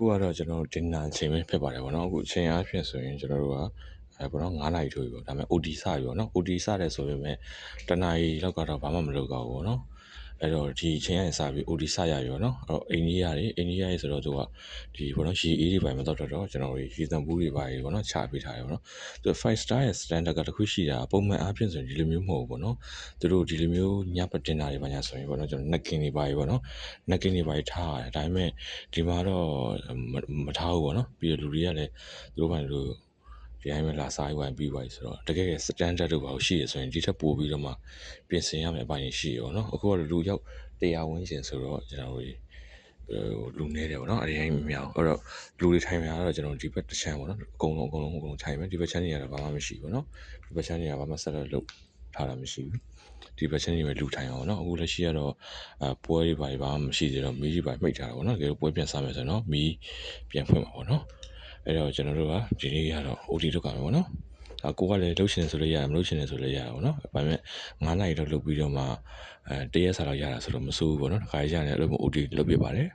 အခုကတော့ကျွန်တော်တို့တင်နာချိန်ပဲဖြစ်ပါတယ်ဗောနော်အခုချိန်အားဖြင့်ဆိုရင်ကျွန်တော်တို့ကအဲဗောနော်9နာရီထိုးပြီဗောဒါပေမဲ့ OT စပြီဗောနော် OT စတယ်ဆိုပေမဲ့တနာရီလောက်ကတော့ဘာမှမလုပ်တော့ဘူးဗောနော် အဲ့တော့ဒီချိန်ကနေစပြီး OT စရပြီဗောနော်အဲ့တော့အိန္ဒိယတွေအိန္ဒိယတွေဆိုတော့သူကဒီဗောနော်ရေအေးတွေပိုင်းမတော့တော့ကျွန်တော်တို့ရေတံပူးတွေပိုင်းဗောနော်ချပေးထားတယ်ဗောနော်သူ5 star ရဲ့ standard ကတခုရှိတာပုံမှန်အားဖြင့်ဆိုရင်ဒီလိုမျိုးမဟုတ်ဘူးဗောနော်သူတို့ဒီလိုမျိုးညပတင်တာတွေပိုင်းညာဆိုရင်ဗောနော်ကျွန်တော် necking တွေပိုင်းဗောနော် necking တွေပိုင်းထားရတယ်ဒါပေမဲ့ဒီမှာတော့မမထားဘူးပေါ့နော်ပြီးတော့လူတွေကလည်းသူတို့ဘာလို့ ဒီတိုင်းပဲလာစားဝိုင်းပြီးပါဆိုတော့တကယ်က standard တို့ဘာလို့ရှိရဆိုရင်ဒီထက်ပိုပြီးတော့မှပြင်ဆင်ရမယ့်အပိုင်းရှိရောနော်အခုကတော့လူရောက်တရားဝန်းကျင်ဆိုတော့ကျွန်တော်တို့ဟိုလူနေတယ်ပေါ့နော်အဲဒီတိုင်းမများဘူးအဲ့တော့လူတွေထိုင်များတော့ကျွန်တော်ဒီဘက်တစ်ချမ်းပေါ့နော်အကုန်လုံးအကုန်လုံးအကုန်လုံးထိုင်မယ်ဒီဘက်ချမ်းတွေကတော့ဘာမှမရှိဘူးပေါ့နော်ဒီဘက်ချမ်းတွေကဘာမှဆက်လက်လုပ်ထားတာမရှိဘူးဒီဘက်ချမ်းတွေပဲလူထိုင်အောင်နော်အခုလက်ရှိကတော့အပွဲတွေဘာတွေဘာမှမရှိသေးတော့မီးကြီးပါမိတ်ထားတာပေါ့နော်တကယ်လို့ပွဲပြန်စားမယ်ဆိုတော့မီးပြန်ဖွင့်မှာပေါ့နော် အဲ့တော့ကျွန်တော်တို့ကဒီနေ့ကတော့ OT လုပ်ကြမယ်ပေါ့နော်အကိုကလည်းလှုပ်ရှင်ဆိုလို့ရတယ်မလှုပ်ရှင်လည်းဆိုလို့ရတယ်ပေါ့နော်။ဒါပေမဲ့9နာရီတော့လုပ်ပြီးတော့မှအဲတရက်စားတော့ရတာဆိုတော့မစိုးဘူးပေါ့နော်။တစ်ခါရရတယ်အဲ့လိုမျိုး OT လုပ်ပြပါတယ်